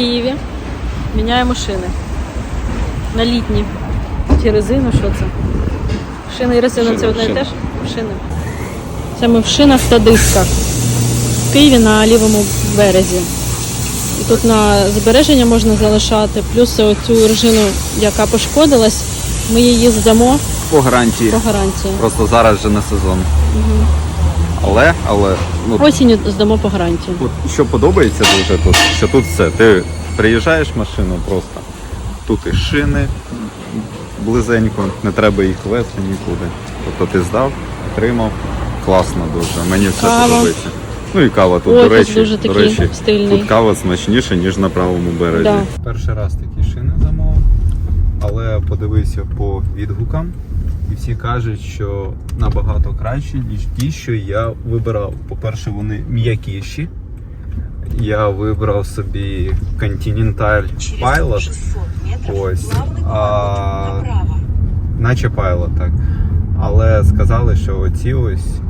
Києві. Міняємо шини. На літні. Чи резину, що це? Шини і резина це одне і те ж? Шини. Це ми в шинах та дисках. В Києві на лівому березі. І тут на збереження можна залишати, плюс оцю резину, яка пошкодилась, ми її здамо По гарантії. по гарантії. Просто зараз вже не сезон. Але, але, ну, Осінню здамо по гарантії. от що подобається дуже тут, що тут все. Ти приїжджаєш в машину просто. Тут і шини близенько, не треба їх вести нікуди. Тобто ти здав, отримав. Класно дуже. Мені все Кава. подобається. Ну і кава тут, Ой, до речі, дуже до речі, стильний. тут кава смачніша, ніж на правому березі. Да. Перший раз такі шини замовив, але подивився по відгукам, і всі кажуть, що набагато краще, ніж ті, що я вибирав. По-перше, вони м'якіші. Я вибрав собі Continental Pilot. Ось. А, наче Pilot, так. Але сказали, що оці ось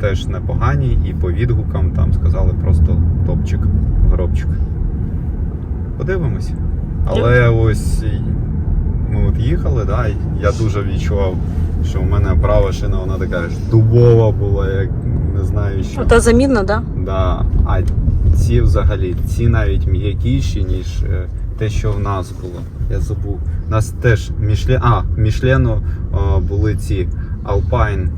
теж непогані, і по відгукам там сказали просто топчик, гробчик. Подивимось. Але ось ми от їхали, да, я дуже відчував, що в мене права шина, вона така ж дубова була, як не знаю що. Та замінна, так? Да? Да. А ці взагалі, ці навіть м'якіші, ніж е, те, що в нас було. Я забув. У нас теж Мішлен, а, Мішлену е, були ці Alpine,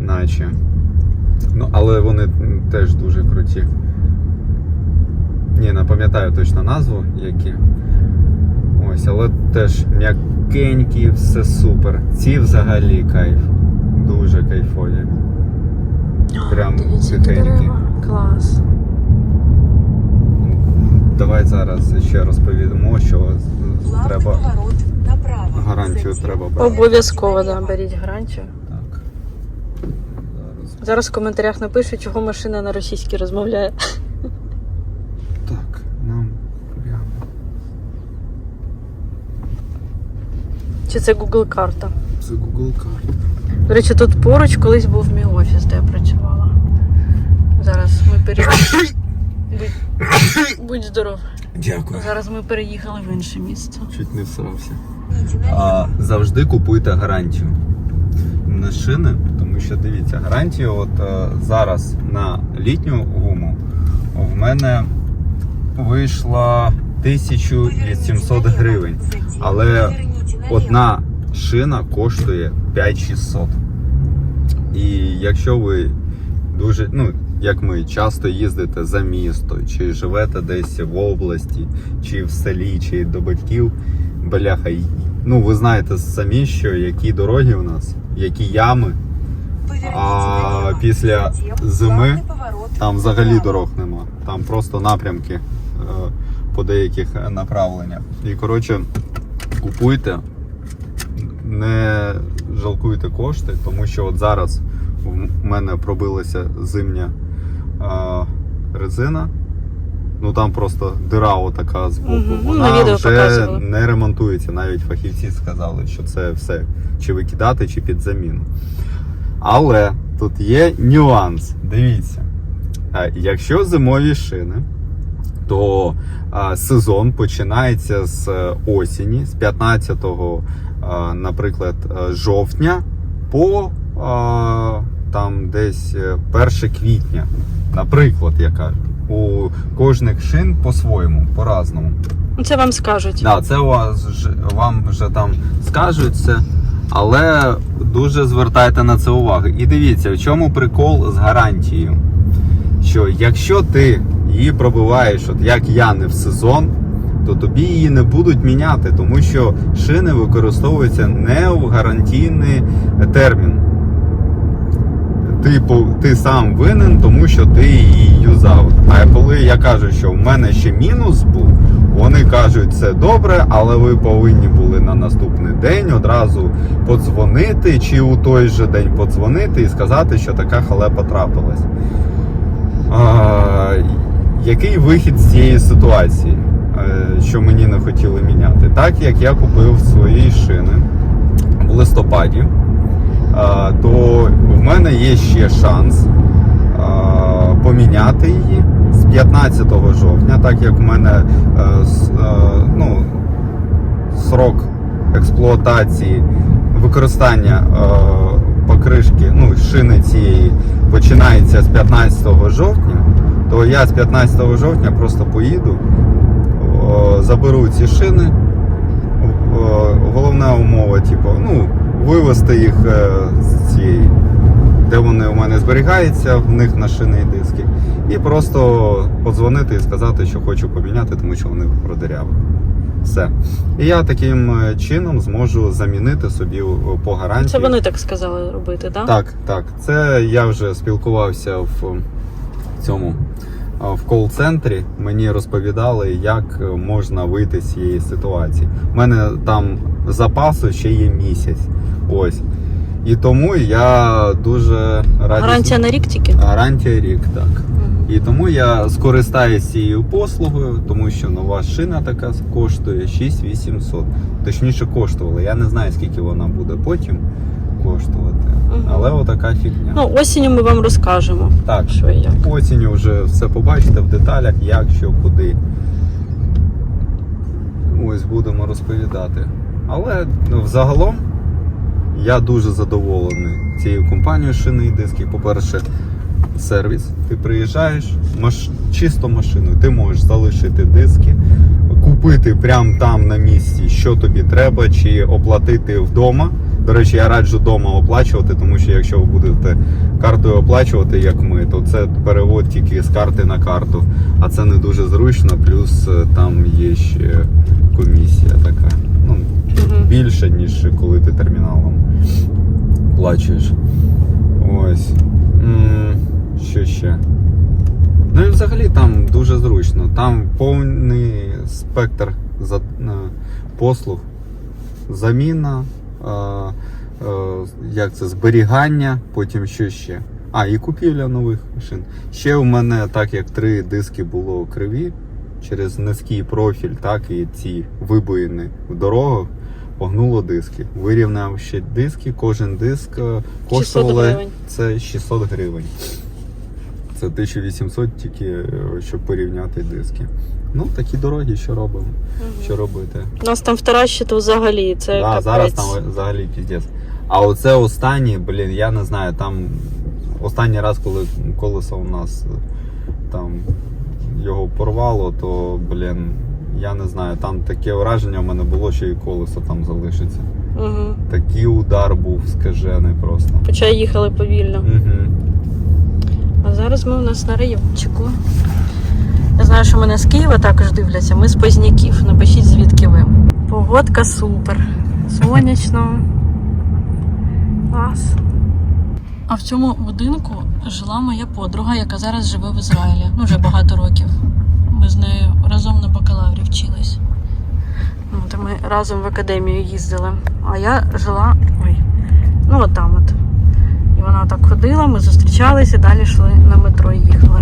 наче. Ну, але вони теж дуже круті. Ні, не пам'ятаю точно назву, які. Ось, але теж м'якенькі, все супер. Ці взагалі кайф. Дуже кайфові. Прям тихенькі. Клас. Давай зараз ще розповімо, що треба гарантію треба брати. Обов'язково, да, беріть гарантію. Так. Зараз. Зараз в коментарях напишуть, чого машина на російській розмовляє. Так, нам прямо. Чи це Google карта? Це Google карта. До речі, тут поруч колись був мій офіс, де я працювала. Зараз ми переїхали. Будь, будь здоров. Дякую. Зараз ми переїхали в інше місце. Чуть не всрався. А, завжди купуйте гарантію на шини, тому що дивіться, гарантію от е, зараз на літню гуму в мене вийшла 1700 гривень. Але одна шина коштує 5600. І якщо ви дуже, ну, як ми часто їздите за місто, чи живете десь в області, чи в селі, чи до батьків, бляха, ну ви знаєте самі, що які дороги у нас, які ями, а після зими там взагалі дорог нема. Там просто напрямки е, по деяких направленнях. І коротше, купуйте, не жалкуйте кошти, тому що от зараз в мене пробилася зимня е, резина. Ну там просто дира отака з боку. Ну, Вона на вже показували. не ремонтується. Навіть фахівці сказали, що це все чи викидати, чи під заміну. Але тут є нюанс. Дивіться, якщо зимові шини, то сезон починається з е, осені, з 15, е, наприклад, е, жовтня по е, там десь е, 1 квітня. Наприклад, я кажу. У кожних шин по-своєму, по-разному. Це вам скажуть. Да, це у вас вам вже там скажуть це, але дуже звертайте на це увагу. І дивіться, в чому прикол з гарантією. Що якщо ти її пробиваєш, от як я не в сезон, то тобі її не будуть міняти, тому що шини використовуються не в гарантійний термін. Ти, ти сам винен, тому що ти її юзав. А коли я кажу, що в мене ще мінус був, вони кажуть, це добре, але ви повинні були на наступний день одразу подзвонити, чи у той же день подзвонити і сказати, що така халепа трапилась. А, який вихід з цієї ситуації? Е, що мені не хотіли міняти. Так як я купив свої шини в листопаді, то в мене є ще шанс поміняти її з 15 жовтня, так як в мене е, е, ну, срок експлуатації використання покришки, ну, шини цієї починається з 15 жовтня, то я з 15 жовтня просто поїду, заберу ці шини. Головна умова, типу, ну, вивезти їх е, з цієї, де вони у мене зберігаються, в них на шини і диски. І просто подзвонити і сказати, що хочу поміняти, тому що вони продиряли. Все. І я таким е, чином зможу замінити собі по гарантії. Це вони так сказали робити, так? Так, так. Це я вже спілкувався в цьому в кол-центрі. Мені розповідали, як можна вийти з цієї ситуації. У мене там запасу ще є місяць. Ось. І тому я дуже радий. Гарантія на рік тільки? Гарантія рік, так. І тому я скористаюсь цією послугою, тому що нова шина така коштує 6800. Точніше коштувала. Я не знаю, скільки вона буде потім коштувати. Мгм. Але отака фігня. Ну, осінню ми вам розкажемо, так, що і як. осінню вже все побачите в деталях, як, що, куди. Ось будемо розповідати. Але ну, взагалом я дуже задоволений цією компанією шини і диски. По-перше, сервіс. Ти приїжджаєш, маш... чисто машиною, ти можеш залишити диски, купити прямо там на місці, що тобі треба, чи оплатити вдома. До речі, я раджу вдома оплачувати, тому що якщо ви будете картою оплачувати, як ми, то це перевод тільки з карти на карту. А це не дуже зручно, плюс е, там є ще комісія така. Ну, більше, ніж коли ти терміналом плачуєш. Ось. Що ще? Ну і взагалі там дуже зручно. Там повний спектр е, послуг, заміна, як це, зберігання, потім що ще. А, і купівля нових машин. Ще у мене, так як три диски було криві, через низький профіль, так і ці вибоїни в дорогах, погнуло диски. Вирівняв ще диски, кожен диск е, 600 коштували це 600 гривень. Це 1800 тільки, е, щоб порівняти диски. Ну, такі дорогі, що робимо, що робити. У нас там втора ще то взагалі. Це Да, капець. зараз там взагалі піздець. А оце останній, блін, я не знаю, там останній раз, коли колесо у нас е, там його порвало, то, блін, я не знаю, там таке враження в мене було, що і колесо там залишиться. Угу. Такий удар був скажений просто. Хоча їхали повільно. Угу. А зараз ми у нас на райончику. Я знаю, що мене з Києва також дивляться. Ми з Позняків. Напишіть, звідки ви. Погодка супер. Сонячно. Клас. А в цьому будинку жила моя подруга, яка зараз живе в Ізраїлі. Ну, вже багато років. Ми з нею разом на бакалаврі вчились. Ну, то ми разом в академію їздили. А я жила. Ой, ну от там от. І вона так ходила, ми зустрічалися, далі йшли на метро і їхали.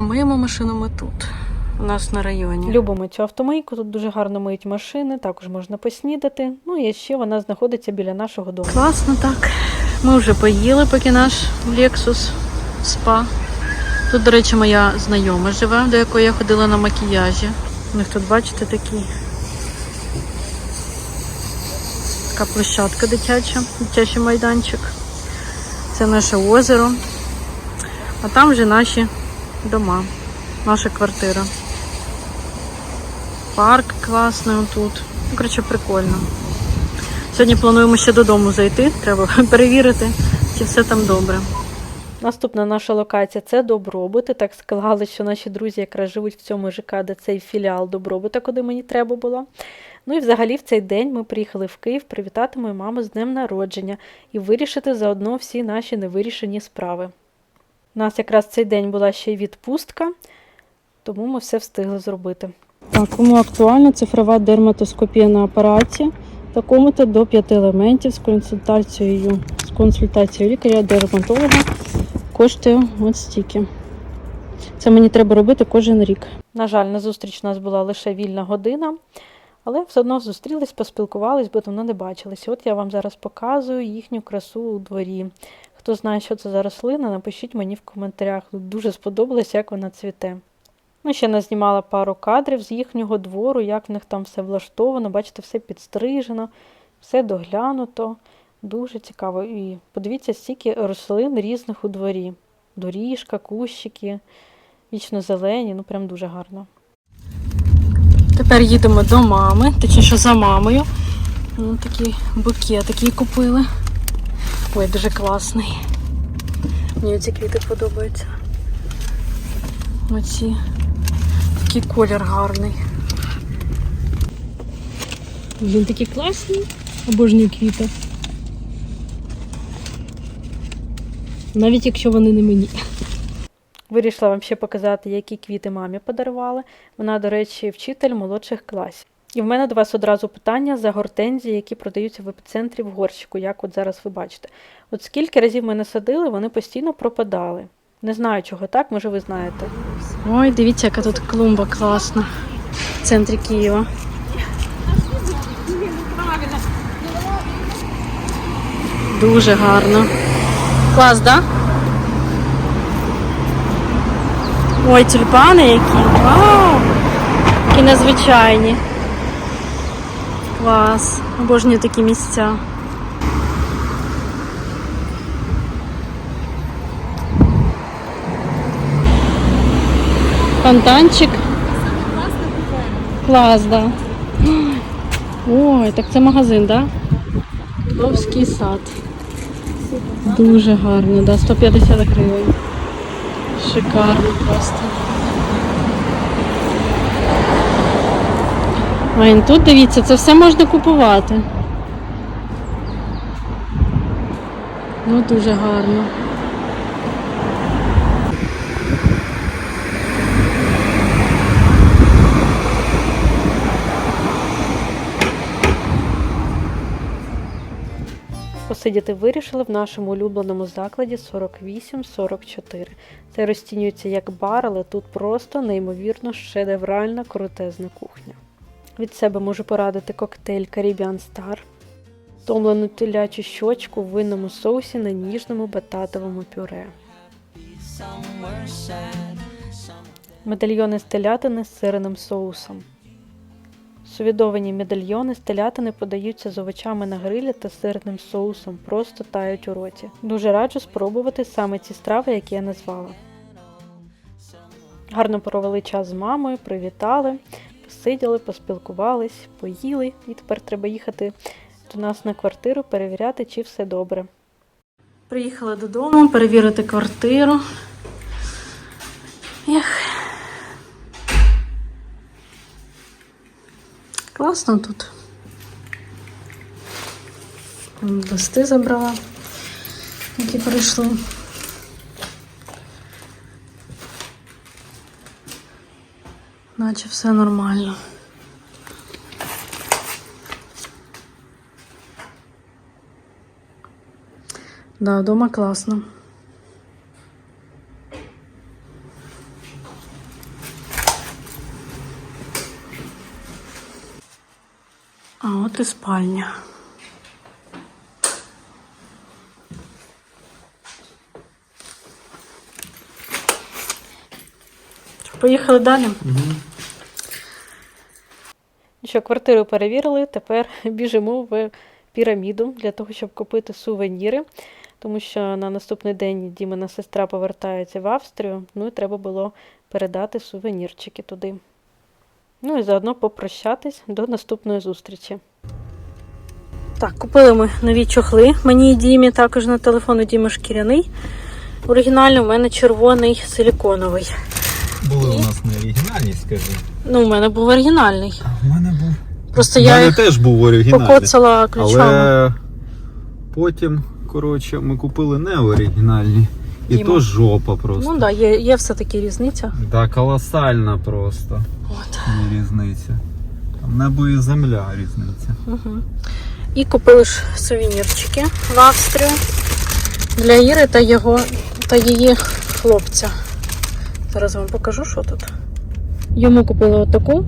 Миємо машину ми тут. У нас на районі. Любимо цю автомийку, тут дуже гарно миють машини, також можна поснідати. Ну і ще вона знаходиться біля нашого дому. Класно так. Ми вже поїли, поки наш Lexus спа. Тут, до речі, моя знайома живе, до якої я ходила на макіяжі. У них тут, бачите, такий. Така площадка дитяча, дитячий майданчик. Це наше озеро. А там вже наші дома, наша квартира. Парк класний тут. Ну, коротше, прикольно. Сьогодні плануємо ще додому зайти. Треба перевірити, чи все там добре. Наступна наша локація це Добробут. І Так склали, що наші друзі якраз живуть в цьому ЖК, де цей філіал Добробута, куди мені треба було. Ну і взагалі в цей день ми приїхали в Київ привітати мою маму з днем народження і вирішити заодно всі наші невирішені справи. У нас якраз цей день була ще й відпустка, тому ми все встигли зробити. Так, кому актуальна цифрова дерматоскопія на апараті, такому-то до 5 елементів з консультацією, з консультацією лікаря дерматолога коштує ось стільки. Це мені треба робити кожен рік. На жаль, на зустріч у нас була лише вільна година, але все одно зустрілись, поспілкувались, бо давно не бачились. От я вам зараз показую їхню красу у дворі. Хто знає, що це за рослина, напишіть мені в коментарях. Дуже сподобалось, як вона цвіте. Ну, ще назнімала пару кадрів з їхнього двору, як в них там все влаштовано. Бачите, все підстрижено, все доглянуто. Дуже цікаво. І подивіться, стільки рослин різних у дворі. Доріжка, кущики, вічно зелені, ну прям дуже гарно. Тепер їдемо до мами, точніше за мамою. Ну, такий букет такий купили. Ой, дуже класний. Мені ці квіти подобаються. Оці. Такий колір гарний. Він такий класний. Обожнюю квіти. Навіть якщо вони не мені. Вирішила вам ще показати, які квіти мамі подарували. Вона, до речі, вчитель молодших класів. І в мене до вас одразу питання за гортензії, які продаються в епіцентрі в горщику, як от зараз ви бачите. От скільки разів мене садили, вони постійно пропадали. Не знаю, чого так, може ви знаєте. Ой, дивіться, яка тут клумба класна в центрі Києва. Дуже гарно. Клас, да? Ой, тюльпани які. Вау! Які незвичайні. Клас. Обожнюю такі місця. Фонтанчик. Клас, да. Ой, так це магазин, да? Ловський сад. Дуже гарно, да, 150 гривень. Шикарно просто. А і тут дивіться, це все можна купувати. Ну, дуже гарно. Посидіти вирішили в нашому улюбленому закладі 48-44. Це розцінюється як бар, але тут просто неймовірно шедевральна крутезна кухня. Від себе можу порадити коктейль Caribbean Star, томлену телячу щочку в винному соусі на ніжному бататовому пюре. Медальйони з телятини з сиреним соусом. Сувідовані медальйони з телятини подаються з овочами на грилі та сирним соусом, просто тають у роті. Дуже раджу спробувати саме ці страви, які я назвала. Гарно провели час з мамою, привітали, посиділи, поспілкувались, поїли, і тепер треба їхати до нас на квартиру, перевіряти, чи все добре. Приїхала додому перевірити квартиру. Класно тут. Листи забрала, які прийшли. Наче все нормально. Да, вдома класно. А спальня. Поїхали далі. Що, квартиру перевірили, тепер біжимо в піраміду для того, щоб купити сувеніри, тому що на наступний день Дімина сестра повертається в Австрію, ну і треба було передати сувенірчики туди. Ну і заодно попрощатись до наступної зустрічі. Так, купили ми нові чохли. Мені і Дімі також на телефон у Діми шкіряний. Оригінально у мене червоний силіконовий. Були у нас не оригінальні, скажи. Ну, у мене був оригінальний. У мене був. Просто я мене їх теж був оригінальний. покоцала ключами. Але потім, коротше, ми купили не оригінальні. І Діма. то жопа просто. Ну так, да, є, є все-таки різниця. Да, колосальна просто От. різниця. Там небо і земля різниця. Угу. І купили ж сувенірчики в Австрію для Іри та його та її хлопця. Зараз вам покажу, що тут. Йому купили отаку.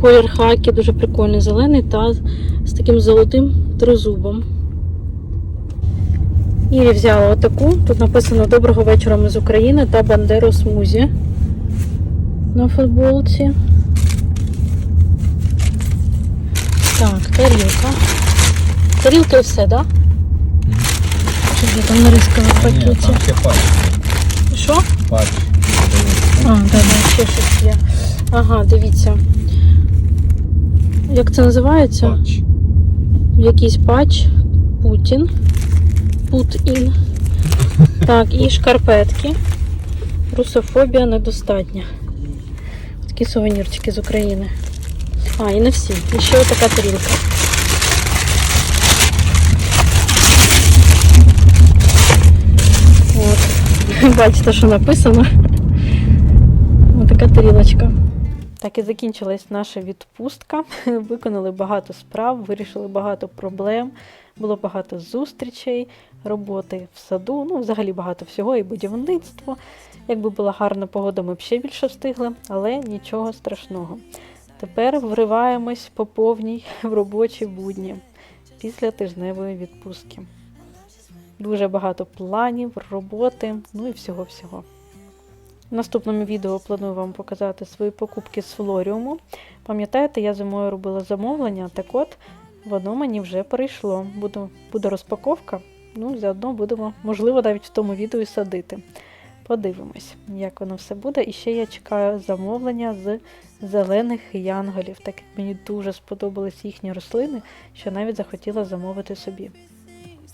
Колір хакі, дуже прикольний зелений та з таким золотим тризубом. Ірі взяла отаку. Тут написано Доброго вечора ми з України та Бандеру Смузі на футболці. Так, тарілка. Тарілка і все, так? Да? Чи є там нарізка в пакеті? ще патч. Що? Патч. А, да, да, ще щось є. Ага, дивіться. Як це називається? Патч. Якийсь патч. Путін. Пут-ін. Так, і шкарпетки. Русофобія недостатня. Такі сувенірчики з України. А, і не всі. І ще отака тарілка. Бачите, що написано. Отака тарілочка. Так і закінчилась наша відпустка. Виконали багато справ, вирішили багато проблем, було багато зустрічей, роботи в саду, ну, взагалі багато всього, і будівництво. Якби була гарна погода, ми б ще більше встигли, але нічого страшного. Тепер вриваємось по повній в робочі будні після тижневої відпустки. Дуже багато планів, роботи, ну і всього-всього. В наступному відео планую вам показати свої покупки з флоріуму. Пам'ятаєте, я зимою робила замовлення, так от воно мені вже прийшло. Буду, буде розпаковка, ну заодно будемо, можливо, навіть в тому відео і садити. Подивимось, як воно все буде. І ще я чекаю замовлення з зелених янголів, так як мені дуже сподобались їхні рослини, що навіть захотіла замовити собі.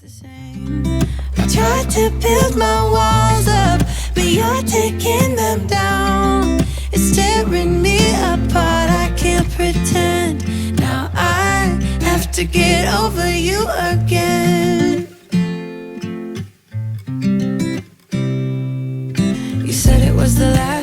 I tried to build my walls up, but you're taking them down. It's tearing me apart. I can't pretend. Now I have to get over you again. You said it was the last.